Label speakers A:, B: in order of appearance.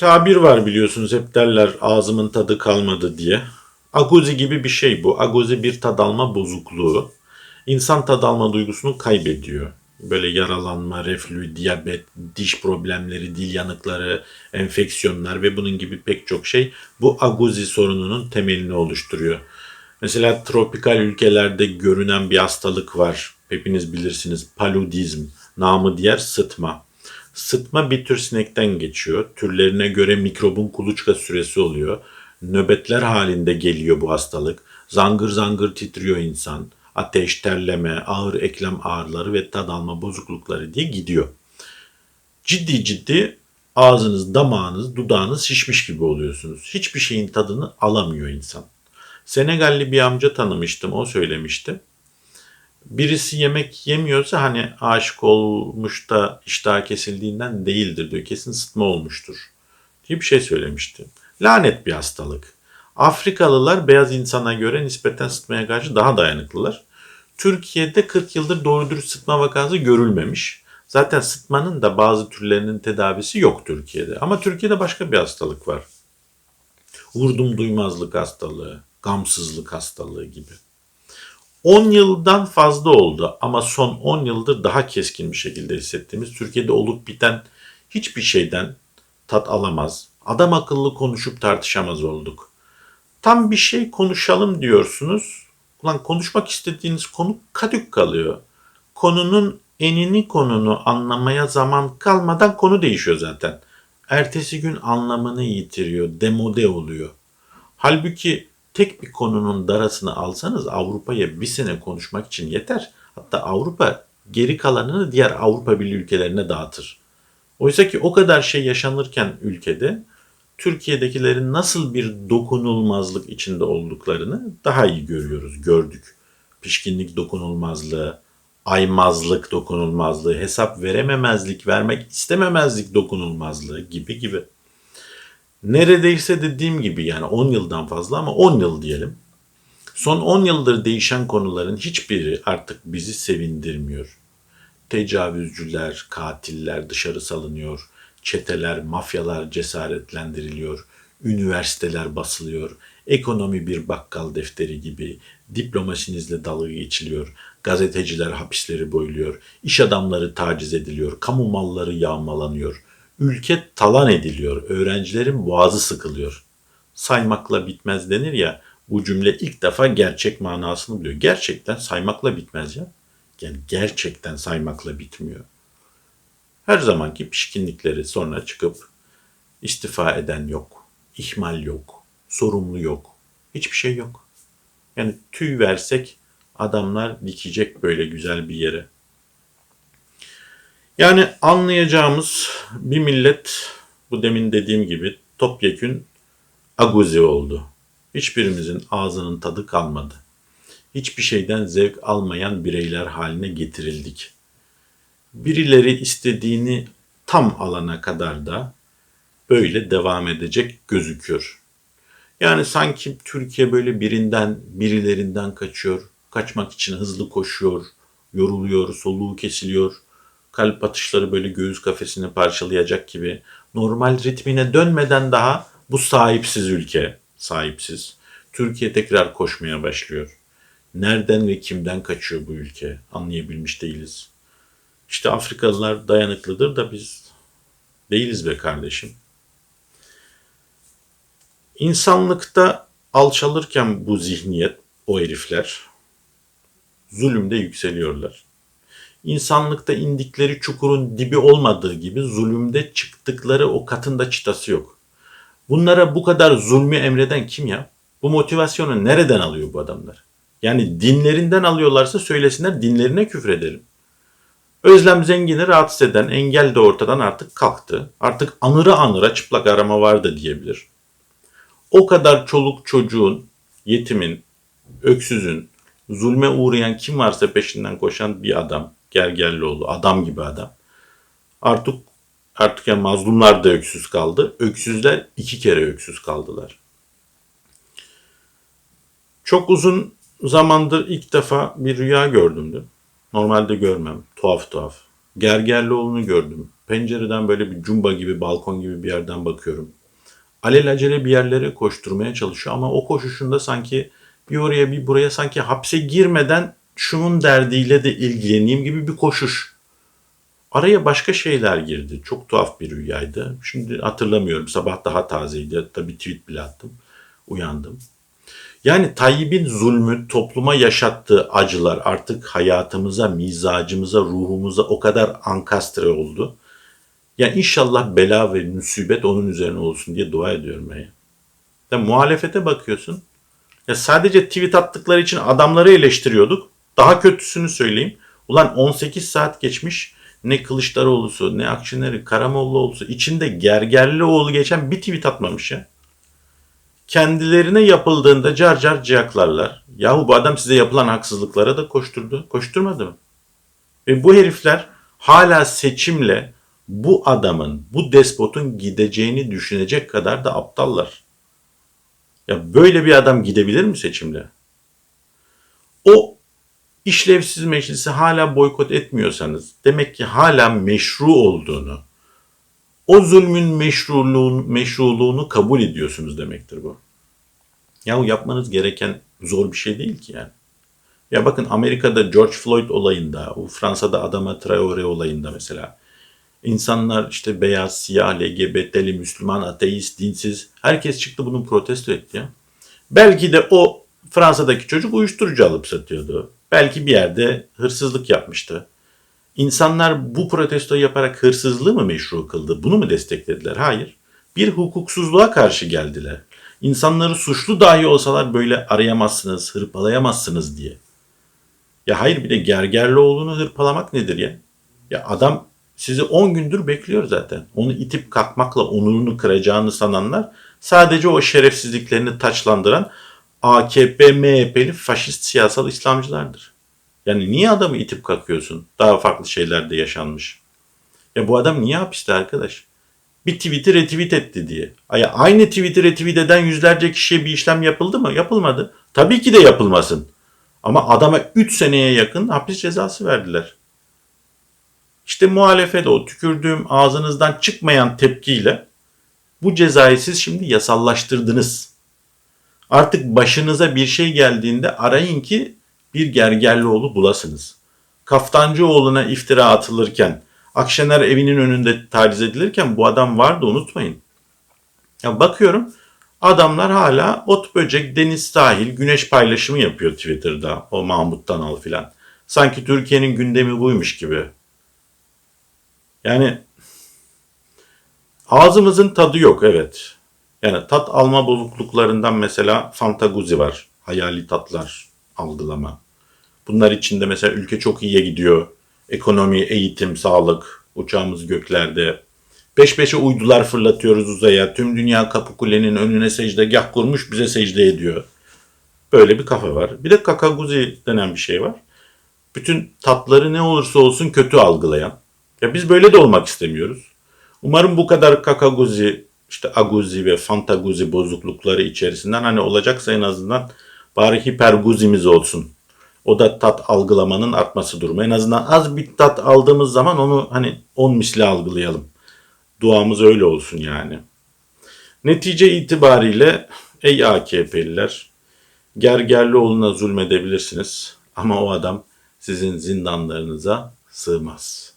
A: tabir var biliyorsunuz hep derler ağzımın tadı kalmadı diye. Agozi gibi bir şey bu. Agozi bir tad alma bozukluğu. İnsan tad alma duygusunu kaybediyor. Böyle yaralanma, reflü, diyabet, diş problemleri, dil yanıkları, enfeksiyonlar ve bunun gibi pek çok şey bu agozi sorununun temelini oluşturuyor. Mesela tropikal ülkelerde görünen bir hastalık var. Hepiniz bilirsiniz. Paludizm, namı diğer sıtma. Sıtma bir tür sinekten geçiyor. Türlerine göre mikrobun kuluçka süresi oluyor. Nöbetler halinde geliyor bu hastalık. Zangır zangır titriyor insan. Ateş, terleme, ağır eklem ağrıları ve tad alma bozuklukları diye gidiyor. Ciddi ciddi ağzınız, damağınız, dudağınız şişmiş gibi oluyorsunuz. Hiçbir şeyin tadını alamıyor insan. Senegalli bir amca tanımıştım, o söylemişti. Birisi yemek yemiyorsa hani aşık olmuş da iştah kesildiğinden değildir diyor. Kesin sıtma olmuştur diye bir şey söylemişti. Lanet bir hastalık. Afrikalılar beyaz insana göre nispeten sıtmaya karşı daha dayanıklılar. Türkiye'de 40 yıldır doğru dürüst sıtma vakası görülmemiş. Zaten sıtmanın da bazı türlerinin tedavisi yok Türkiye'de. Ama Türkiye'de başka bir hastalık var. Vurdum duymazlık hastalığı, gamsızlık hastalığı gibi. 10 yıldan fazla oldu ama son 10 yıldır daha keskin bir şekilde hissettiğimiz Türkiye'de olup biten hiçbir şeyden tat alamaz. Adam akıllı konuşup tartışamaz olduk. Tam bir şey konuşalım diyorsunuz. Ulan konuşmak istediğiniz konu kadük kalıyor. Konunun enini konunu anlamaya zaman kalmadan konu değişiyor zaten. Ertesi gün anlamını yitiriyor, demode oluyor. Halbuki tek bir konunun darasını alsanız Avrupa'ya bir sene konuşmak için yeter. Hatta Avrupa geri kalanını diğer Avrupa Birliği ülkelerine dağıtır. Oysa ki o kadar şey yaşanırken ülkede Türkiye'dekilerin nasıl bir dokunulmazlık içinde olduklarını daha iyi görüyoruz, gördük. Pişkinlik dokunulmazlığı, aymazlık dokunulmazlığı, hesap verememezlik, vermek istememezlik dokunulmazlığı gibi gibi. Neredeyse dediğim gibi yani 10 yıldan fazla ama 10 yıl diyelim. Son 10 yıldır değişen konuların hiçbiri artık bizi sevindirmiyor. Tecavüzcüler, katiller dışarı salınıyor. Çeteler, mafyalar cesaretlendiriliyor. Üniversiteler basılıyor. Ekonomi bir bakkal defteri gibi diplomasinizle dalga geçiliyor. Gazeteciler hapisleri boyuluyor. İş adamları taciz ediliyor. Kamu malları yağmalanıyor. Ülke talan ediliyor. Öğrencilerin boğazı sıkılıyor. Saymakla bitmez denir ya. Bu cümle ilk defa gerçek manasını biliyor. Gerçekten saymakla bitmez ya. Yani gerçekten saymakla bitmiyor. Her zamanki pişkinlikleri sonra çıkıp istifa eden yok, ihmal yok, sorumlu yok, hiçbir şey yok. Yani tüy versek adamlar dikecek böyle güzel bir yere. Yani anlayacağımız bir millet bu demin dediğim gibi topyekün aguzi oldu. Hiçbirimizin ağzının tadı kalmadı. Hiçbir şeyden zevk almayan bireyler haline getirildik. Birileri istediğini tam alana kadar da böyle devam edecek gözüküyor. Yani sanki Türkiye böyle birinden, birilerinden kaçıyor, kaçmak için hızlı koşuyor, yoruluyor, soluğu kesiliyor, kalp atışları böyle göğüs kafesini parçalayacak gibi normal ritmine dönmeden daha bu sahipsiz ülke, sahipsiz. Türkiye tekrar koşmaya başlıyor. Nereden ve kimden kaçıyor bu ülke anlayabilmiş değiliz. İşte Afrikalılar dayanıklıdır da biz değiliz be kardeşim. İnsanlıkta alçalırken bu zihniyet, o herifler zulümde yükseliyorlar. İnsanlıkta indikleri çukurun dibi olmadığı gibi zulümde çıktıkları o katında çıtası yok. Bunlara bu kadar zulmü emreden kim ya? Bu motivasyonu nereden alıyor bu adamlar? Yani dinlerinden alıyorlarsa söylesinler dinlerine küfredelim. Özlem Zengin'i rahatsız eden engel de ortadan artık kalktı. Artık anıra anıra çıplak arama vardı diyebilir. O kadar çoluk çocuğun, yetimin, öksüzün, zulme uğrayan kim varsa peşinden koşan bir adam. Gergerlioğlu adam gibi adam. Artık artık yani mazlumlar da öksüz kaldı. Öksüzler iki kere öksüz kaldılar. Çok uzun zamandır ilk defa bir rüya gördümdü. Normalde görmem. Tuhaf tuhaf. Gergerlioğlu'nu gördüm. Pencereden böyle bir cumba gibi, balkon gibi bir yerden bakıyorum. Alelacele bir yerlere koşturmaya çalışıyor ama o koşuşunda sanki bir oraya bir buraya sanki hapse girmeden şunun derdiyle de ilgileneyim gibi bir koşuş. Araya başka şeyler girdi. Çok tuhaf bir rüyaydı. Şimdi hatırlamıyorum. Sabah daha tazeydi. Hatta bir tweet bile attım. Uyandım. Yani Tayyip'in zulmü topluma yaşattığı acılar artık hayatımıza, mizacımıza, ruhumuza o kadar ankastre oldu. Yani inşallah bela ve musibet onun üzerine olsun diye dua ediyorum ya. Ya muhalefete bakıyorsun. Ya sadece tweet attıkları için adamları eleştiriyorduk. Daha kötüsünü söyleyeyim. Ulan 18 saat geçmiş. Ne Kılıçdaroğlu'su, ne Akşener'i, Karamollaoğlu'su içinde Gergerlioğlu geçen bir tweet atmamış ya kendilerine yapıldığında car car ciyaklarlar. Yahu bu adam size yapılan haksızlıklara da koşturdu. Koşturmadı mı? Ve bu herifler hala seçimle bu adamın, bu despotun gideceğini düşünecek kadar da aptallar. Ya böyle bir adam gidebilir mi seçimle? O işlevsiz meclisi hala boykot etmiyorsanız demek ki hala meşru olduğunu, o zulmün meşruluğunu, meşruluğunu kabul ediyorsunuz demektir bu. Yahu yapmanız gereken zor bir şey değil ki yani. Ya bakın Amerika'da George Floyd olayında, o Fransa'da Adama Traore olayında mesela insanlar işte beyaz, siyah, LGBT'li, Müslüman, ateist, dinsiz herkes çıktı bunu protesto etti ya. Belki de o Fransa'daki çocuk uyuşturucu alıp satıyordu. Belki bir yerde hırsızlık yapmıştı. İnsanlar bu protesto yaparak hırsızlığı mı meşru kıldı? Bunu mu desteklediler? Hayır. Bir hukuksuzluğa karşı geldiler. İnsanları suçlu dahi olsalar böyle arayamazsınız, hırpalayamazsınız diye. Ya hayır bir de Gergerlioğlu'nu hırpalamak nedir ya? Ya adam sizi 10 gündür bekliyor zaten. Onu itip kalkmakla onurunu kıracağını sananlar sadece o şerefsizliklerini taçlandıran AKP, MHP'li faşist siyasal İslamcılardır. Yani niye adamı itip kakıyorsun? Daha farklı şeyler de yaşanmış. Ya bu adam niye hapiste arkadaş? Bir tweet'i retweet etti diye. Ay, aynı tweet'i retweet eden yüzlerce kişiye bir işlem yapıldı mı? Yapılmadı. Tabii ki de yapılmasın. Ama adama 3 seneye yakın hapis cezası verdiler. İşte muhalefet o tükürdüğüm ağzınızdan çıkmayan tepkiyle bu cezayı siz şimdi yasallaştırdınız. Artık başınıza bir şey geldiğinde arayın ki bir Gergerlioğlu bulasınız. Kaftancıoğlu'na iftira atılırken, Akşener evinin önünde taciz edilirken bu adam vardı unutmayın. Ya bakıyorum adamlar hala ot böcek, deniz sahil, güneş paylaşımı yapıyor Twitter'da o Mahmut'tan al filan. Sanki Türkiye'nin gündemi buymuş gibi. Yani ağzımızın tadı yok evet. Yani tat alma bozukluklarından mesela fantaguzi var. Hayali tatlar algılama. Bunlar içinde mesela ülke çok iyiye gidiyor. Ekonomi, eğitim, sağlık, uçağımız göklerde. Peş peşe uydular fırlatıyoruz uzaya. Tüm dünya kapı kulenin önüne secdegah kurmuş bize secde ediyor. Böyle bir kafa var. Bir de kakaguzi denen bir şey var. Bütün tatları ne olursa olsun kötü algılayan. Ya biz böyle de olmak istemiyoruz. Umarım bu kadar kakaguzi, işte aguzi ve fantaguzi bozuklukları içerisinden hani olacaksa en azından bari hiperguzimiz olsun. O da tat algılamanın artması durumu. En azından az bir tat aldığımız zaman onu hani 10 misli algılayalım. Duamız öyle olsun yani. Netice itibariyle ey AKP'liler Gergerlioğlu'na zulmedebilirsiniz ama o adam sizin zindanlarınıza sığmaz.